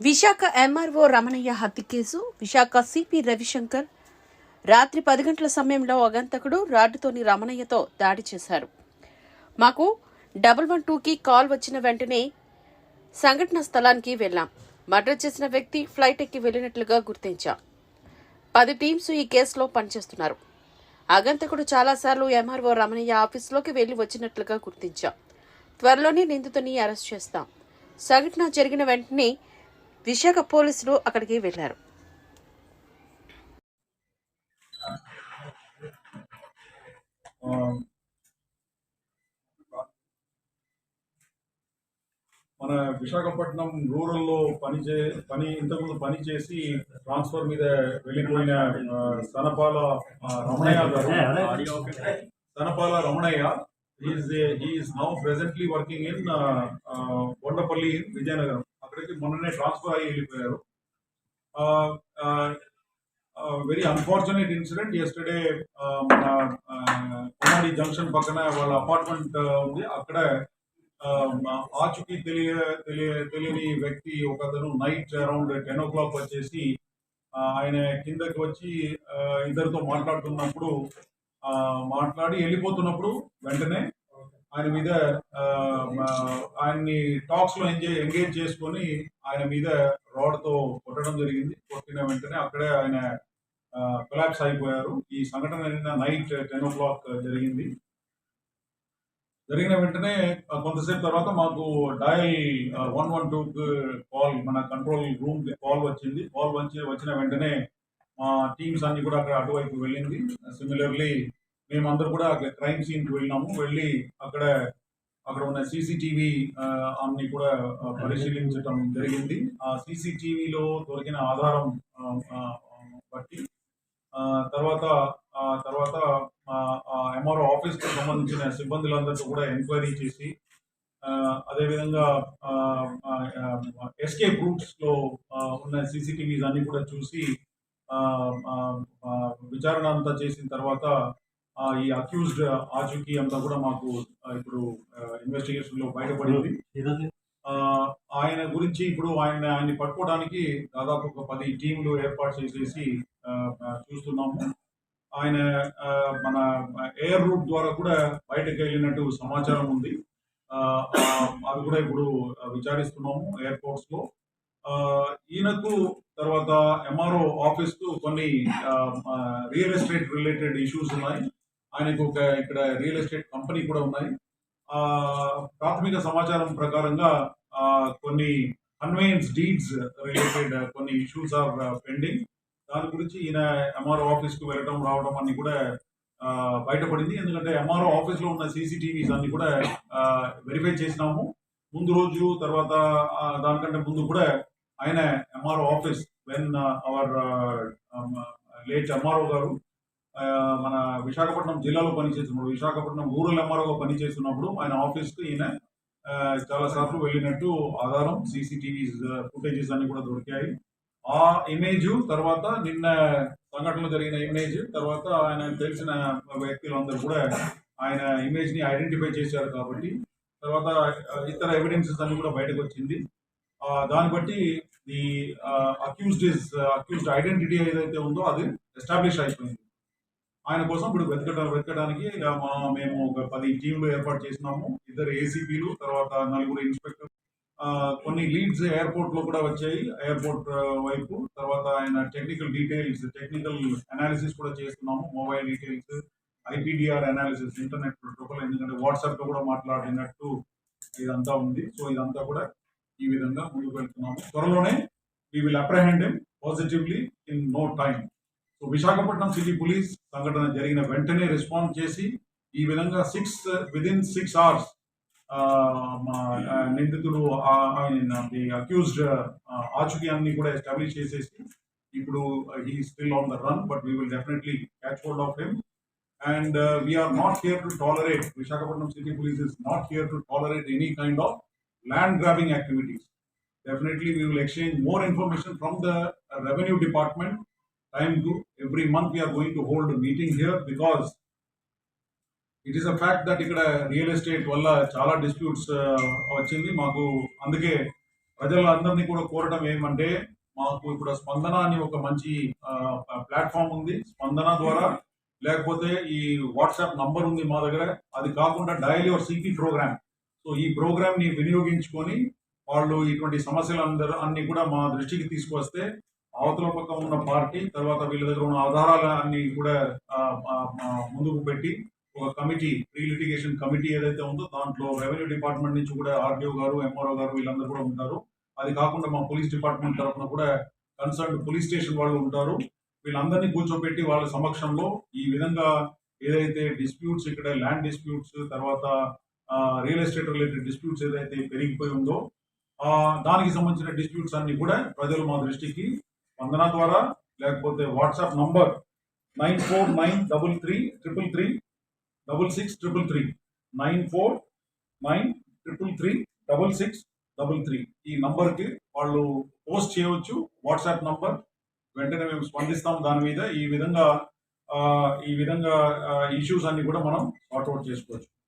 Visakha MRO Ramanaiah హత్య case Visakha CP Ravishankar రాత్రి పది గంటల సమయంలో అగంతకుడు రాడ్డుతోని రమణయ్యతో దాడి చేశారు. మాకు డబల్ వన్ టూకి కాల్ వచ్చిన వెంటనే సంఘటన స్థలానికి వెళ్ళాం. మర్డర్ చేసిన వ్యక్తి ఫ్లైట్ ఎక్కి వెళ్ళినట్లుగా గుర్తించాం. పది టీమ్స్ ఈ కేసులో పనిచేస్తున్నారు. అగంతకుడు చాలాసార్లు ఎంఆర్ఓ రమణయ్య ఆఫీసులోకి వెళ్ళి వచ్చినట్లుగా గుర్తించాం. త్వరలోనే నిందితుని అరెస్ట్ చేస్తాం. సంఘటన జరిగిన వెంటనే విశాఖ పోలీసులు అక్కడికి వెళ్ళారు మన విశాఖపట్నం రూరల్లో పని చే పని ఇంతకుముందు పని చేసి ట్రాన్స్ఫర్ మీద వెళ్ళిపోయిన సనపాల రమణయ్య గారు. Sanapala Ramanayya is is now presently working in Bondapalli Vizianagaram. మొన్ననే ట్రాన్స్ఫర్ అయ్యి వెళ్ళిపోయారు. వెరీ అన్ఫార్చునేట్ ఇన్సిడెంట్ ఎస్టర్డే మన కొమాడి జంక్షన్ పక్కన వాళ్ళ అపార్ట్మెంట్ ఉంది. అక్కడ ఆ, తెలియ తెలియ తెలియని వ్యక్తి ఒకతను night around ten o'clock వచ్చేసి ఆయన కిందకి వచ్చి ఇద్దరితో మాట్లాడుతున్నప్పుడు ఆ, మాట్లాడి వెళ్ళిపోతున్నప్పుడు వెంటనే ఆయన మీద ఆయన్ని టాక్స్లో ఎంజాయ్ ఎంగేజ్ చేసుకొని ఆయన మీద రాడ్తో కొట్టడం జరిగింది. కొట్టిన వెంటనే అక్కడే ఆయన కొలాప్స్ అయిపోయారు. ఈ సంఘటన నిన్న నైట్ టెన్ ఓ క్లాక్ జరిగింది. జరిగిన వెంటనే కొంతసేపు తర్వాత మాకు dial one one two call మన కంట్రోల్ రూమ్ కాల్ వచ్చింది. కాల్ వచ్చి వచ్చిన వెంటనే మా టీమ్స్ అన్ని కూడా అక్కడ అటువైపు వెళ్ళింది. సిమిలర్లీ మేమందరూ కూడా క్రైమ్ సీన్కి వెళ్ళినాము. వెళ్ళి అక్కడ అక్కడ ఉన్న సీసీటీవీ అన్ని కూడా పరిశీలించటం పరిశీలించడం జరిగింది. ఆ సీసీటీవీలో దొరికిన ఆధారం బట్టి తర్వాత తర్వాత ఎంఆర్ఓ ఆఫీస్కి సంబంధించిన సిబ్బందులందరితో కూడా ఎంక్వైరీ చేసి అదేవిధంగా ఎస్కేప్ గ్రూప్స్లో ఉన్న సీసీటీవీస్ అన్ని కూడా చూసి విచారణ అంతా చేసిన తర్వాత ఈ అక్యూజ్డ్ ఆచూకీ అంతా కూడా మాకు ఇప్పుడు ఇన్వెస్టిగేషన్లో బయటపడింది. ఆ, ఆయన గురించి ఇప్పుడు ఆయన ఆయన్ని పట్టుకోవడానికి దాదాపు ఒక పది టీంలు ఏర్పాటు చేసేసి చూస్తున్నాము. ఆయన మన ఎయిర్ రూట్ ద్వారా కూడా బయటకు వెళ్ళినట్టు సమాచారం ఉంది. అది కూడా ఇప్పుడు విచారిస్తున్నాము ఎయిర్పోర్ట్స్లో ఈయనకు తర్వాత ఎంఆర్ఓ ఆఫీస్కు కొన్ని రియల్ ఎస్టేట్ రిలేటెడ్ ఇష్యూస్ ఉన్నాయి. ఆయనకు ఒక ఇక్కడ రియల్ ఎస్టేట్ కంపెనీ కూడా ఉన్నాయి. ఆ, ప్రాథమిక సమాచారం ప్రకారంగా ఆ, కొన్ని కన్వేయన్స్ డీడ్స్ రిలేటెడ్ కొన్ని ఇష్యూస్ ఆర్ పెండింగ్ దాని గురించి ఈయన ఎంఆర్ఓ ఆఫీస్కు వెళ్ళడం రావడం అన్ని కూడా బయటపడింది. ఎందుకంటే ఎంఆర్ఓ ఆఫీస్లో ఉన్న సీసీటీవీస్ అన్ని కూడా వెరిఫై చేసినాము. ముందు రోజు తర్వాత దానికంటే ముందు కూడా ఆయన MRO office when our late MRO గారు మన విశాఖపట్నం జిల్లాలో పనిచేస్తున్నప్పుడు విశాఖపట్నం రూరల్ ఎంఆర్ఓగా పనిచేస్తున్నప్పుడు ఆయన ఆఫీస్కి ఈయన చాలా సార్లు వెళ్ళినట్టు ఆధారం సీసీటీవీ ఫుటేజెస్ అన్ని కూడా దొరికాయి. ఆ ఇమేజ్ తర్వాత నిన్న సంఘటనలో జరిగిన ఇమేజ్ తర్వాత ఆయన తెలిసిన వ్యక్తులందరూ కూడా ఆయన ఇమేజ్ని ఐడెంటిఫై చేశారు కాబట్టి తర్వాత ఇతర ఎవిడెన్సెస్ అన్ని కూడా బయటకు వచ్చింది. దాన్ని బట్టి ఈ అక్యూజ్డ్ ఇస్ అక్యూజ్డ్ ఐడెంటిటీ ఏదైతే ఉందో అది ఎస్టాబ్లిష్ అయిపోయింది. ఆయన కోసం ఇప్పుడు వెతకడం వెతకడానికి ఇక మేము ఒక పది టీంలు ఏర్పాటు చేసినాము. ఇద్దరు ఏసీపీలు తర్వాత నలుగురు ఇన్స్పెక్టర్ కొన్ని లీడ్స్ ఎయిర్పోర్ట్లో కూడా వచ్చాయి. ఎయిర్పోర్ట్ వైపు. తర్వాత ఆయన టెక్నికల్ డీటెయిల్స్ టెక్నికల్ అనాలిసిస్ కూడా చేస్తున్నాము. Mobile details IPDR analysis internet protocol ఎందుకంటే వాట్సాప్లో కూడా మాట్లాడినట్టు ఇదంతా ఉంది. సో ఇదంతా కూడా ఈ విధంగా ముందుకు వెళ్తున్నాము. త్వరలోనే we will apprehend positively in no time so Visakhapatnam city police సంఘటన జరిగిన వెంటనే రెస్పాండ్ చేసి ఈ విధంగా సిక్స్ విదిన్ సిక్స్ అవర్స్ నిందితుడు అక్యూజ్డ్ ఆచూకీ కూడా ఎస్టాబ్లిష్ చేసేసి ఇప్పుడు he still on the run but we will definitely catch hold of him and we're not here to tolerate Visakhapatnam city police is not here to tolerate any kind of land grabbing activities definitely we will exchange more information from the revenue department time to every month we are going to hold a meeting here because it is a fact that ఇక్కడ real estate వల్ల చాలా disputes uh, వచ్చింది. మాకు అందుకే ప్రజలందరినీ కూడా కోరడం ఏమంటే మాకు ఇప్పుడు స్పందన అని ఒక మంచి ప్లాట్ఫామ్ ఉంది. స్పందన ద్వారా లేకపోతే ఈ వాట్సాప్ నంబర్ ఉంది మా దగ్గర. అది కాకుండా డైలీ ఒక సిపి ప్రోగ్రామ్. సో ఈ ప్రోగ్రామ్ని వినియోగించుకొని వాళ్ళు ఇటువంటి సమస్యలు అందరూ అన్ని కూడా మా దృష్టికి తీసుకొస్తే అవతల పక్క ఉన్న పార్టీ తర్వాత వీళ్ళ దగ్గర ఉన్న ఆధారాలు అన్ని కూడా ముందుకు పెట్టి ఒక కమిటీ ప్రీ లిటిగేషన్ కమిటీ ఏదైతే ఉందో దాంట్లో రెవెన్యూ డిపార్ట్మెంట్ నుంచి కూడా ఆర్డీఓ గారు ఎంఆర్ఓ గారు వీళ్ళందరూ కూడా ఉంటారు. అది కాకుండా మా పోలీస్ డిపార్ట్మెంట్ తరఫున కూడా కన్సర్న్ పోలీస్ స్టేషన్ వాళ్ళు ఉంటారు. వీళ్ళందరినీ కూర్చోబెట్టి వాళ్ళ సమక్షంలో ఈ విధంగా ఏదైతే డిస్ప్యూట్స్ ఇక్కడ ల్యాండ్ డిస్ప్యూట్స్ తర్వాత రియల్ ఎస్టేట్ రిలేటెడ్ డిస్ప్యూట్స్ ఏదైతే పెరిగిపోయి ఉందో దానికి సంబంధించిన డిస్ప్యూట్స్ అన్ని కూడా ప్రజలు మా దృష్టికి స్పందన ద్వారా లేకపోతే WhatsApp number nine four nine double three triple three double six triple three. Nine four nine triple three double six double three. ఈ నంబర్కి వాళ్ళు పోస్ట్ చేయవచ్చు వాట్సాప్ నంబర్. వెంటనే మేము స్పందిస్తాం దాని మీద. ఈ విధంగా ఈ విధంగా ఇష్యూస్ అన్ని కూడా మనం సార్ట్అవుట్ చేసుకోవచ్చు.